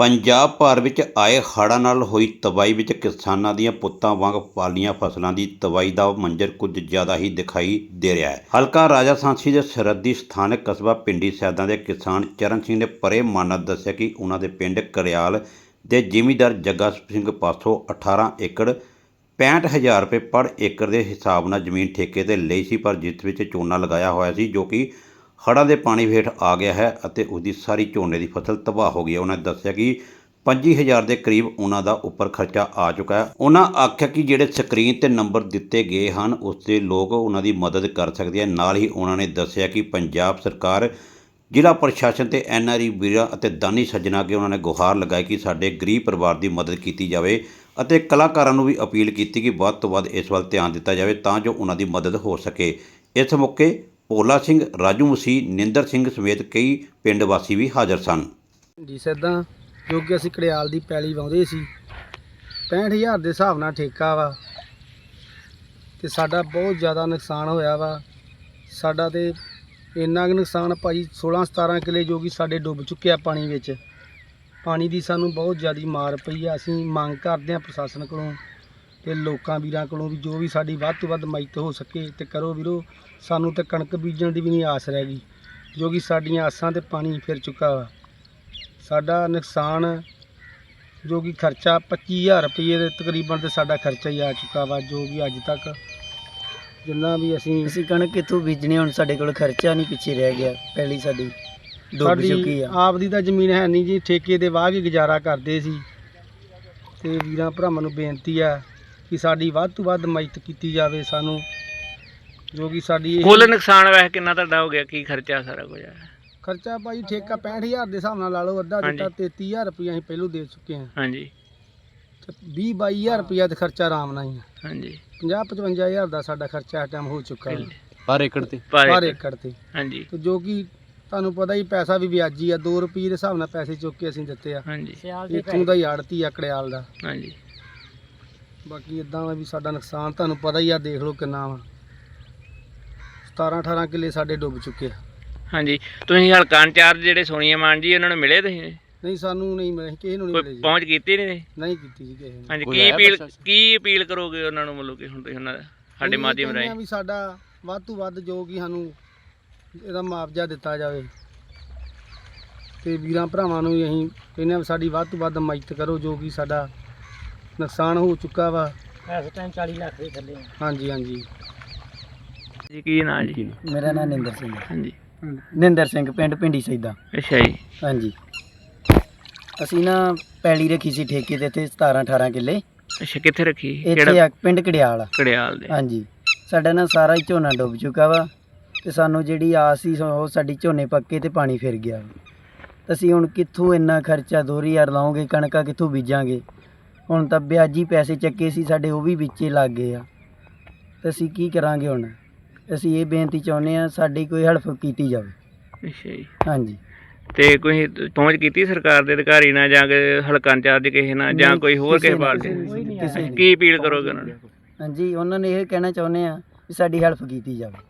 ਪੰਜਾਬ ਭਰ ਵਿੱਚ ਆਏ ਹੜ੍ਹਾਂ ਨਾਲ ਹੋਈ ਤਬਾਹੀ ਵਿੱਚ ਕਿਸਾਨਾਂ ਦੀਆਂ ਪੁੱਤਾਂ ਵਾਂਗ ਪਾਲੀਆਂ ਫਸਲਾਂ ਦੀ ਤਬਾਹੀ ਦਾ ਮੰਜ਼ਰ ਕੁਝ ਜ਼ਿਆਦਾ ਹੀ ਦਿਖਾਈ ਦੇ ਰਿਹਾ ਹੈ। ਹਲਕਾ ਰਾਜਾ ਸਾਂਸੀ ਦੇ ਸਰਹੱਦੀ ਸਥਾਨਕ ਕਸਬਾ ਪਿੰਡੀ ਸੈਦਾਂ ਦੇ ਕਿਸਾਨ ਚਰਨ ਸਿੰਘ ਨੇ ਪਰੇ ਮਾਨਤ ਦੱਸਿਆ ਕਿ ਉਹਨਾਂ ਦੇ ਪਿੰਡ ਕਰਿਆਲ ਦੇ ਜ਼ਿਮੀਂਦਾਰ ਜੱਗਾ ਸਿੰਘ ਪਾਸੋਂ 18 ਏਕੜ 65000 ਰੁਪਏ ਪਰ ਏਕੜ ਦੇ ਹਿਸਾਬ ਨਾਲ ਜ਼ਮੀਨ ਠੇਕੇ ਤੇ ਲਈ ਸੀ, ਪਰ ਜਿਸ ਵਿੱਚ ਝੋਨਾ ਲਗਾਇਆ ਹੋਇਆ ਸੀ, ਜੋ ਕਿ ਹੜ੍ਹਾਂ ਦੇ ਪਾਣੀ ਹੇਠ ਆ ਗਿਆ ਹੈ ਅਤੇ ਉਸ ਦੀ ਸਾਰੀ ਝੋਨੇ ਦੀ ਫਸਲ ਤਬਾਹ ਹੋ ਗਈ ਹੈ। ਉਹਨਾਂ ਨੇ ਦੱਸਿਆ ਕਿ 25000 ਦੇ ਕਰੀਬ ਉਹਨਾਂ ਦਾ ਉੱਪਰ ਖਰਚਾ ਆ ਚੁੱਕਾ ਹੈ। ਉਹਨਾਂ ਆਖਿਆ ਕਿ ਜਿਹੜੇ ਸਕਰੀਨ ਤੇ ਨੰਬਰ ਦਿੱਤੇ ਗਏ ਹਨ ਉਸ ਤੇ ਲੋਕ ਉਹਨਾਂ ਦੀ ਮਦਦ ਕਰ ਸਕਦੇ ਹਨ ਨਾਲ ਹੀ ਉਹਨਾਂ ਨੇ ਦੱਸਿਆ ਕਿ ਪੰਜਾਬ ਸਰਕਾਰ, ਜ਼ਿਲ੍ਹਾ ਪ੍ਰਸ਼ਾਸਨ ਤੇ ਐਨਆਰਈ ਵੀਰਾਂ ਅਤੇ ਦਾਨੀ ਸੱਜਣਾ ਅੱਗੇ ਉਹਨਾਂ ਨੇ ਗੁਹਾਰ ਲਗਾਈ ਕਿ ਸਾਡੇ ਗਰੀਬ ਪਰਿਵਾਰ ਦੀ ਮਦਦ ਕੀਤੀ ਜਾਵੇ ਅਤੇ ਕਲਾਕਾਰਾਂ ਨੂੰ ਵੀ ਅਪੀਲ ਕੀਤੀ ਕਿ ਵੱਧ ਤੋਂ ਵੱਧ ਇਸ ਵੱਲ ਧਿਆਨ ਦਿੱਤਾ ਜਾਵੇ ਤਾਂ ਜੋ ਉਹਨਾਂ ਦੀ ਮਦਦ ਹੋ ਸਕੇ। ਇਸ ਮੌਕੇ ਭੋਲਾ ਸਿੰਘ, ਰਾਜੂ ਮਸੀਹ, ਨਿੰਦਰ ਸਿੰਘ ਸਮੇਤ ਕਈ ਪਿੰਡ ਵਾਸੀ ਵੀ ਹਾਜ਼ਰ ਸਨ। ਜੀ ਸਿੱਧਾ ਜੋ ਕਿ ਅਸੀਂ ਕੜਿਆਲ ਦੀ ਪੈਲੀ ਵਾਉਂਦੇ ਸੀ 65000 ਦੇ ਹਿਸਾਬ ਨਾਲ ਠੇਕਾ ਵਾ, ਤੇ ਸਾਡਾ ਬਹੁਤ ਜ਼ਿਆਦਾ ਨੁਕਸਾਨ ਹੋਇਆ ਵਾ। ਸਾਡਾ ਤੇ ਇੰਨਾ ਕੁ ਨੁਕਸਾਨ ਭਾਜੀ 16 17 ਕਿੱਲੇ ਜੋ ਕਿ ਸਾਡੇ ਡੁੱਬ ਚੁੱਕਿਆ ਪਾਣੀ ਵਿੱਚ, ਪਾਣੀ ਦੀ ਸਾਨੂੰ ਬਹੁਤ ਜ਼ਿਆਦੀ ਮਾਰ ਪਈ ਆ। ਅਸੀਂ ਮੰਗ ਕਰਦੇ ਹਾਂ ਪ੍ਰਸ਼ਾਸਨ ਕੋਲੋਂ ਤੇ ਲੋਕਾਂ ਵੀਰਾਂ ਕੋਲੋਂ ਵੀ ਜੋ ਵੀ ਸਾਡੀ ਵੱਧ ਤੋਂ ਵੱਧ ਮਦਦ ਹੋ ਸਕੇ ਤੇ ਕਰੋ ਵੀਰੋ ਸਾਨੂੰ ਤੇ ਕਣਕ ਬੀਜਣ ਦੀ ਵੀ ਨਹੀਂ ਆਸ ਰਹਿ ਗਈ ਜੋ ਕਿ ਸਾਡੀਆਂ ਆਸਾਂ ਤੇ ਪਾਣੀ ਫਿਰ ਚੁੱਕਾ ਵਾ। ਸਾਡਾ ਨੁਕਸਾਨ ਜੋ ਕਿ ਖਰਚਾ 25000 ਰੁਪਏ ਦੇ ਤਕਰੀਬਨ ਤੇ ਸਾਡਾ ਖਰਚਾ ਹੀ ਆ ਚੁੱਕਾ ਵਾ ਜੋ ਕਿ ਅੱਜ ਤੱਕ ਜਿੰਨਾ ਵੀ ਅਸੀਂ ਅਸੀਂ ਕਣਕ ਕਿੱਥੋਂ ਬੀਜਣੀ ਹੁਣ ਸਾਡੇ ਕੋਲ ਖਰਚਾ ਨਹੀਂ ਪਿੱਛੇ ਰਹਿ ਗਿਆ ਪਹਿਲੀ ਸਾਡੀ ਡੁੱਬ ਚੁੱਕੀ ਆ। ਆਪ ਦੀ ਤਾਂ ਜ਼ਮੀਨ ਹੈ ਨਹੀਂ ਜੀ ਠੇਕੇ ਦੇ ਵਾਹ ਕੇ ਗੁਜ਼ਾਰਾ ਕਰਦੇ ਸੀ। ਤੇ ਵੀਰਾਂ ਭਰਾਵਾਂ ਨੂੰ ਬੇਨਤੀ ਆ ਕਿ ਸਾਡੀ ਵੱਧ ਤੋਂ ਵੱਧ ਮਦਦ ਕੀਤੀ ਜਾਵੇ ਸਾਨੂੰ ਜੋ ਕਿ ਸਾਡੀ ਇਹ ਕੁੱਲ ਨੁਕਸਾਨ ਵੈਸੇ ਕਿੰਨਾ ਤੁਹਾਡਾ ਹੋ ਗਿਆ ਕੀ ਖਰਚਾ ਸਾਰਾ ਕੁਝ? ਆ ਖਰਚਾ ਭਾਈ ਠੇਕਾ 65000 ਦੇ ਹਿਸਾਬ ਨਾਲ ਲਾ ਲਓ ਅੱਧਾ ਦਿੱਤਾ 33000 ਰੁਪਏ ਅਸੀਂ ਪਹਿਲੋਂ ਦੇ ਚੁੱਕੇ ਹਾਂ। ਹਾਂਜੀ। ਤੇ 20 22000 ਰੁਪਏ ਦਾ ਖਰਚਾ ਆਰਾਮ ਨਾਲ ਹੀ ਆ। ਹਾਂਜੀ। 50 55000 ਦਾ ਸਾਡਾ ਖਰਚਾ ਇਸ ਟਾਈਮ ਹੋ ਚੁੱਕਾ ਹੈ ਪਰ ਏਕੜ ਤੇ? ਪਰ ਏਕੜ। ਏਕੜ ਤੇ। ਹਾਂਜੀ। ਤੇ ਜੋ ਕਿ ਤੁਹਾਨੂੰ ਪਤਾ ਹੀ ਪੈਸਾ ਵੀ ਵਿਆਜੀ ਆ 2 ਰੁਪਏ ਦੇ ਹਿਸਾਬ ਨਾਲ ਪੈਸੇ ਚੁੱਕ ਕੇ ਅਸੀਂ ਦਿੱਤੇ ਆ। ਹਾਂਜੀ। ਇੱਥੋਂ ਦਾ ਹੀ ਆੜਤੀ ਆ ਕੜਿਆਲ ਦਾ। ਹਾਂਜੀ। ਬਾਕੀ ਇਦਾਂ ਵੀ ਸਾਡਾ ਨੁਕਸਾਨ ਤੁਹਾਨੂੰ ਪਤਾ ਹੀ ਆ ਦੇਖ ਲਓ ਕਿੰਨਾ ਵਾ। 17 18 ਕਿੱਲੇ ਸਾਡੇ ਡੁੱਬ ਚੁੱਕੇ ਆ। ਹਾਂਜੀ ਤੁਸੀਂ ਹਲਕਾ ਇੰਚਾਰਜ ਜਿਹੜੇ ਸੋਨੀਆ ਮਾਨ ਜੀ ਉਹਨਾਂ ਨੂੰ ਮਿਲੇ ਤੁਸੀਂ? ਨਹੀਂ ਸਾਨੂੰ ਨਹੀਂ ਮਿਲੇ ਕਿਸੇ ਨੂੰ ਨਹੀਂ ਕੋਈ ਮਿਲੇ ਜੀ। ਪਹੁੰਚ ਕੀਤੀ ਨਹੀਂ? ਨਹੀਂ ਕੀਤੀ ਜੀ ਕਿਸੇ ਨੇ। ਹਾਂਜੀ ਕੋਈ ਕੀ ਆਇਆ ਅਪੀਲ ਪ੍ਰਸ਼ਾਸਨ? ਕੀ ਅਪੀਲ ਕਰੋਗੇ ਉਹਨਾਂ ਨੂੰ ਮਤਲਬ ਕਿ ਹੁਣ ਤੁਸੀਂ ਉਹਨਾਂ ਦਾ ਸਾਡੇ ਅਸੀਂ ਮਾਧਿਅਮ ਕਹਿੰਦੇ ਰਾਹੀਂ? ਵੀ ਸਾਡਾ ਵੱਧ ਤੋਂ ਵੱਧ ਜੋ ਕਿ ਸਾਨੂੰ ਇਹਦਾ ਮੁਆਵਜ਼ਾ ਦਿੱਤਾ ਜਾਵੇ। ਤੇ ਵੀਰਾਂ ਭਰਾਵਾਂ ਨੂੰ ਵੀ ਅਸੀਂ ਕਹਿੰਦੇ ਵੀ ਸਾਡੀ ਵੱਧ ਤੋਂ ਵੱਧ ਮਦਦ ਕਰੋ ਜੋ ਕਿ ਸਾਡਾ ਨੁਕਸਾਨ ਹੋ ਚੁੱਕਾ ਵਾ। ਇਸ ਟਾਈਮ 40 ਲੱਖ ਦੇ ਥੱਲੇ ਹਾਂਜੀ ਹਾਂਜੀ। ਜੀ ਕੀ ਨਾਂ ਜੀ? ਮੇਰਾ ਨਾਮ ਨਿੰਦਰ ਸਿੰਘ ਹੈ ਹਾਂਜੀ। ਨਿੰਦਰ ਸਿੰਘ ਪਿੰਡ ਪਿੰਡੀ ਸੈਦਾ। ਅੱਛਾ ਜੀ। ਹਾਂਜੀ। ਅਸੀਂ ਨਾ ਪੈਲੀ ਰੱਖੀ ਸੀ ਠੇਕੇ ਤੇ ਇੱਥੇ 17 18 ਕਿੱਲੇ। ਅੱਛਾ ਕਿੱਥੇ ਰੱਖੀ ਇੱਥੇ ਕਿਹੜਾ? ਆ ਪਿੰਡ ਕੜਿਆਲ ਆ। ਕੜਿਆਲ ਦੇ। ਹਾਂਜੀ। ਸਾਡਾ ਨਾ ਸਾਰਾ ਹੀ ਝੋਨਾ ਡੁੱਬ ਚੁੱਕਾ ਵਾ ਤੇ ਸਾਨੂੰ ਜਿਹੜੀ ਆਸ ਸੀ ਸੋ- ਉਹ ਸਾਡੀ ਝੋਨੇ ਪੱਕੇ ਤੇ ਪਾਣੀ ਫਿਰ ਗਿਆ। ਵਾ। ਅਸੀਂ ਹੁਣ ਕਿੱਥੋਂ ਇੰਨਾ ਖਰਚਾ 2000 ਲਾਉਂਗੇ ਕਣਕਾਂ ਕਿੱਥੋਂ ਬੀਜਾਂਗੇ? ਹੁਣ ਤਾਂ ਵਿਆਜੀ ਪੈਸੇ ਚੱਕੇ ਸੀ ਸਾਡੇ ਉਹ ਵੀ ਵਿੱਚੇ ਲੱਗ ਗਏ ਆ। ਤੇ ਅਸੀਂ ਕੀ ਕਰਾਂਗੇ ਹੁਣ? ਅਸੀਂ ਇਹ ਬੇਨਤੀ ਚਾਹੁੰਦੇ ਆ ਸਾਡੀ ਕੋਈ ਹੈਲਪ ਕੀਤੀ ਜਾਵੇ। ਅੱਛਾ ਜੀ। ਹਾਂਜੀ। ਤੇ ਕੋਈ ਪਹੁੰਚ ਕੀਤੀ ਸਰਕਾਰ ਦੇ ਅਧਿਕਾਰੀ ਨਾਲ ਜਾਂ ਕਿ ਹਲਕਾ ਇੰਚਾਰਜ ਕਿਸੇ ਨਾਲ ਜਾਂ ਨਹੀਂ, ਕੋਈ ਹੋਰ ਕਿਸੇ ਕਿਸੇ ਪਾਰਟੀ ਕਿਸੇ ਨਾਲ। ਕੀ ਅਪੀਲ ਕਰੋਗੇ ਉਹਨਾਂ ਨੂੰ? ਹਾਂਜੀ ਉਹਨਾਂ ਨੇ ਇਹ ਕਹਿਣਾ ਚਾਹੁੰਦੇ ਆ ਵੀ ਸਾਡੀ ਹੈਲਪ ਕੀਤੀ ਜਾਵੇ।